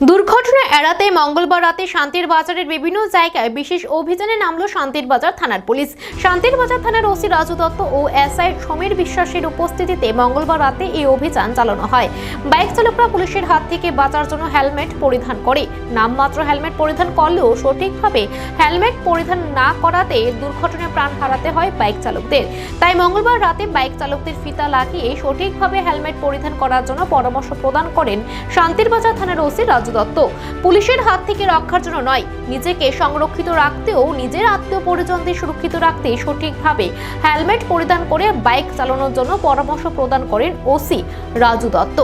দুর্ঘটনা এড়াতে মঙ্গলবার রাতে শান্তির বাজারের বিভিন্ন জায়গায় বিশেষ অভিযানে নামলো শান্তির বাজার থানার পুলিশ। শান্তির বাজার থানার ওসি রাজু দত্ত ও এসআই সমীর বিশ্বাসের উপস্থিতিতে মঙ্গলবার রাতে এই অভিযান চালানো হয়। বাইক চালকরা পুলিশের হাত থেকে বাঁচার জন্য হেলমেট পরিধান করে। নামমাত্র হেলমেট পরিধান করলেও সঠিকভাবে হেলমেট পরিধান না করাতে দুর্ঘটনায় প্রাণ হারাতে হয় বাইক চালকদের। তাই মঙ্গলবার রাতে বাইক চালকদের ফিতা লাগিয়ে সঠিকভাবে হেলমেট পরিধান করার জন্য পরামর্শ প্রদান করেন শান্তির বাজার থানার ওসি রাজু দত্ত। পুলিশের হাত থেকে রক্ষার জন্য নয়, নিজেকে সংরক্ষিত রাখতেও নিজের আত্মীয় পরিজনদের সুরক্ষিত রাখতে সঠিকভাবে হেলমেট পরিধান করে বাইক চালানোর জন্য পরামর্শ প্রদান করেন ওসি রাজু দত্ত।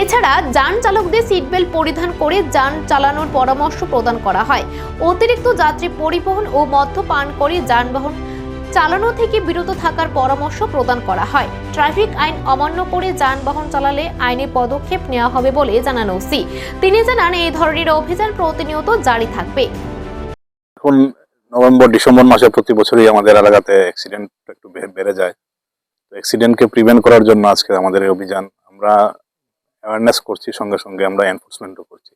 এছাড়া যান চালকদের সিটবেল্ট পরিধান করে যান চালানোর পরামর্শ প্রদান করা হয়। অতিরিক্ত যাত্রী পরিবহন ও মদ্যপান করে যানবাহন চালানো থেকে বিরত থাকার পরামর্শ প্রদান করা হয়। ট্রাফিক আইন অমান্য করে যানবাহন চালালে আইনে পদক্ষেপ নেওয়া হবে বলে জানান ওসি। তিনি জানান, এই ধরনের অভিযান প্রতিনিয়ত জারি থাকবে। এখন নভেম্বর, ডিসেম্বর মাসে প্রতি বছরই আমাদের এলাকাতে অ্যাক্সিডেন্ট একটু বেড়ে যায়। তো অ্যাক্সিডেন্টকে প্রিভেন্ট করার জন্য আজকে আমাদের এই অভিযান আমরা অ্যাওয়ারনেস করছি, সঙ্গে সঙ্গে আমরা এনফোর্সমেন্টও করছি।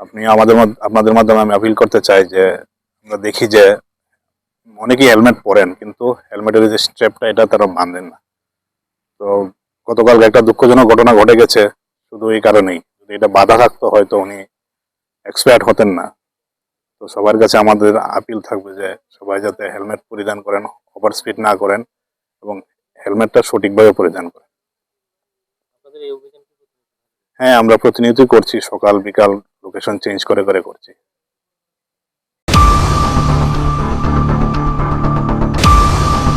আপনি আমাদের আপনাদের মাধ্যমে আমি আপিল করতে চাই যে আমরা দেখি যে অনেকেই হেলমেট পরেন কিন্তু হেলমেটের যে স্ট্রেপটা এটা তারা বাঁধেন না। তো গতকাল একটা দুঃখজনক ঘটনা ঘটে গেছে শুধু এই কারণেই। যদি এটা বাধা থাকতো হয়তো উনি এক্সপায়ার্ড হতেন না। তো সবার কাছে আমাদের আপিল থাকবে যে সবাই যাতে হেলমেট পরিধান করেন ওভার স্পিড না করেন এবং হেলমেটটা সঠিকভাবে পরিধান করেন। হ্যাঁ আমরা প্রতিনিয়তই করছি সকাল বিকাল লোকেশন চেঞ্জ করে করে করছি।